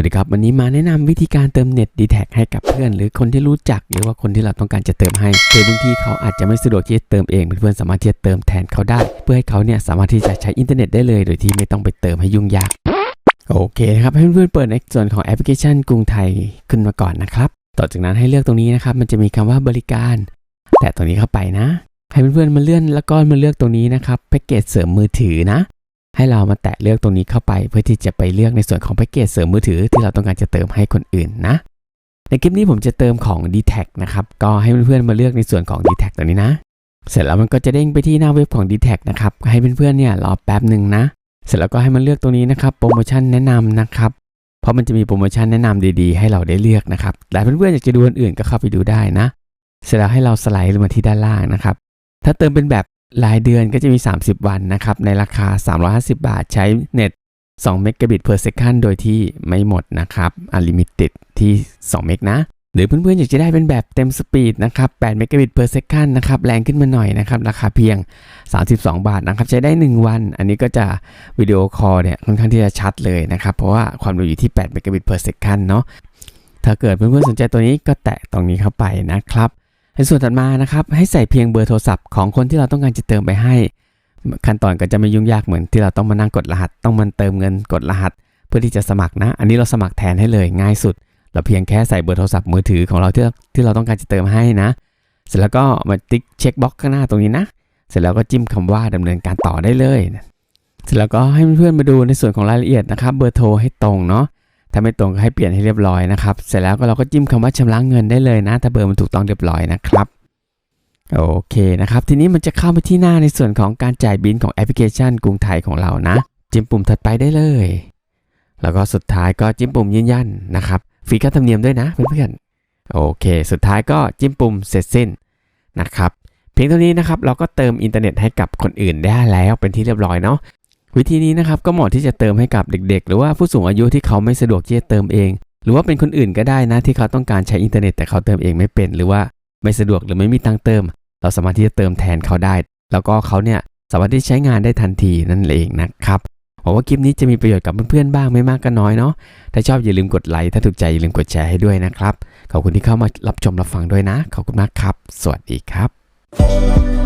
วัสดีครับ วันนี้มาแนะนำวิธีการเติมเน็ต d t แท็ให้กับเพื่อน หรือคนที่รู้จักหรือว่าคนที่เราต้องการจะเติมให้โดยบางที่เขาอาจจะไม่สะดวกที่จะเติมเองเพื่อนสามารถที่จะเติมแทนเขาได้ เพื่อให้เขาเนี่ยสามารถที่จะใช้อินเทอร์เน็ตได้เลย โดยที่ไม่ต้องไปเติมให้ยุ่งยากโอเคครับให้เพื่อนเปิดในส่วนของแอปพลิเคชันกรุงไทยขึ้นมาก่อนนะครับต่อจากนั้นให้เลือกตรงนี้นะครับมันจะมีคำว่าบริการ แตะตรงนี้เข้าไปนะให้เพื่อนๆมาเลื่อนแล้วก็มาเลือกตรงนี้นะครับแพ็กเกจเสริมมือถือนะ ให้เรามาแตะเลือกตรงนี้เข้าไป เพื่อที่จะไปเลือกในส่วนของแพ็กเกจเสริมมือถือที่เราต้องการจะเติมให้คนอื่นนะ ในคลิปนี้ผมจะเติมของ d t แทนะครับ ก็ให้เพื่อนๆมาเลือกในส่วนของ d t แทตรงนี้นะ เสร็จแล้วมันก็จะเด้งไปที่หน้าเว็บของ d t แทนะครับให้เพื่อนๆเนี่ยรอแป๊บหนึ่งนะ เสร็จแล้วก็ให้มันเลือกตรงนี้นะครับโปรโมชั่นแนะนำนะครับเพราะมันจะมีโปรโมชั่นแนะนำดีๆ ให้เราได้เลือกนะครับแต่เพื่อนๆอยากจะดูอันอื่นก็เข้าไปดูได้นะ เสร็จแล้วให้เราสไลด์ลงมาที่ด้านล่างนะครับถ้าเติมเป็นแบบ รายเดือนก็จะมี 30 วันนะครับ ในราคา 350 บาทใช้เน็ต2 Mbps per second โดยที่ไม่หมดนะครับ Unlimited ที่2เมกนะ หรือเพื่อนๆ อยากจะได้เป็นแบบเต็มสปีดนะครับ8 Mbps per second นะครับ แรงขึ้นมาหน่อยนะครับ ราคาเพียง 32 บาทนะครับ ใช้ได้ 1 วัน อันนี้ก็จะวิดีโอคอลเนี่ยค่อนข้างที่จะชัดเลยนะครับ เพราะว่าความเร็วอยู่ที่8 Mbps per second เนาะถ้าเกิดเพื่อนๆ สนใจตัวนี้ก็แตะตรงนี้เข้าไปนะครับ ในส่วนถัดมานะครับให้ใส่เพียงเบอร์โทรศัพท์ของคนที่เราต้องการจะเติมไปให้ ขั้นตอนก็จะไม่ยุ่งยากเหมือนที่เราต้องมานั่งกดรหัส ต้องมันเติมเงินกดรหัส เพื่อที่จะสมัครนะ อันนี้เราสมัครแทนให้เลยง่ายสุด เราเพียงแค่ใส่เบอร์โทรศัพท์มือถือของเราที่ที่เราต้องการจะเติมให้นะ เสร็จแล้วก็มาติ๊กเช็คบ็อกข้างหน้าตรงนี้นะ เสร็จแล้วก็จิ้มคำว่าดำเนินการต่อได้เลย เสร็จแล้วก็ให้เพื่อนๆมาดูในส่วนของรายละเอียดนะครับ เบอร์โทรให้ตรงเนาะ ถ้าไม่ตรงก็ให้เปลี่ยนให้เรียบร้อยนะครับ เสร็จแล้วก็เราก็จิ้มคำว่าชำระเงินได้เลยนะ ถ้าเบอร์มันถูกต้องเรียบร้อยนะครับ โอเคนะครับ ทีนี้มันจะเข้าไปที่หน้าในส่วนของการจ่ายบินของแอปพลิเคชันกรุงไทยของเรานะ จิ้มปุ่มถัดไปได้เลย แล้วก็สุดท้ายก็จิ้มปุ่มยืนยันนะครับฟรีค่าธรรมเนียมด้วยนะเพื่อนๆ โอเค สุดท้ายก็จิ้มปุ่มเสร็จสิ้นนะครับ เพียงเท่านี้นะครับเราก็เติมอินเทอร์เน็ตให้กับคนอื่นได้แล้วเป็นที่เรียบร้อยเนาะ วิธีนี้นะครับก็เหมาะที่จะเติมให้กับเด็ก ๆ หรือว่าผู้สูงอายุที่เขาไม่สะดวกที่จะเติมเอง หรือว่าเป็นคนอื่นก็ได้นะที่เขาต้องการใช้อินเทอร์เน็ตแต่เขาเติมเองไม่เป็น หรือว่าไม่สะดวกหรือไม่มีตังเติม เราสามารถที่จะเติมแทนเขาได้ แล้วก็เขาเนี่ยสามารถที่ใช้งานได้ทันทีนั่นเองนะครับหวังว่าคลิปนี้จะมีประโยชน์กับเพื่อนๆบ้างไม่มากก็น้อยเนาะถ้าชอบอย่าลืมกดไลค์ถ้าถูกใจอย่าลืมกดแชร์ให้ด้วยนะครับขอบคุณที่เข้ามารับชมรับฟังด้วยนะขอบคุณมากครับ สวัสดีครับ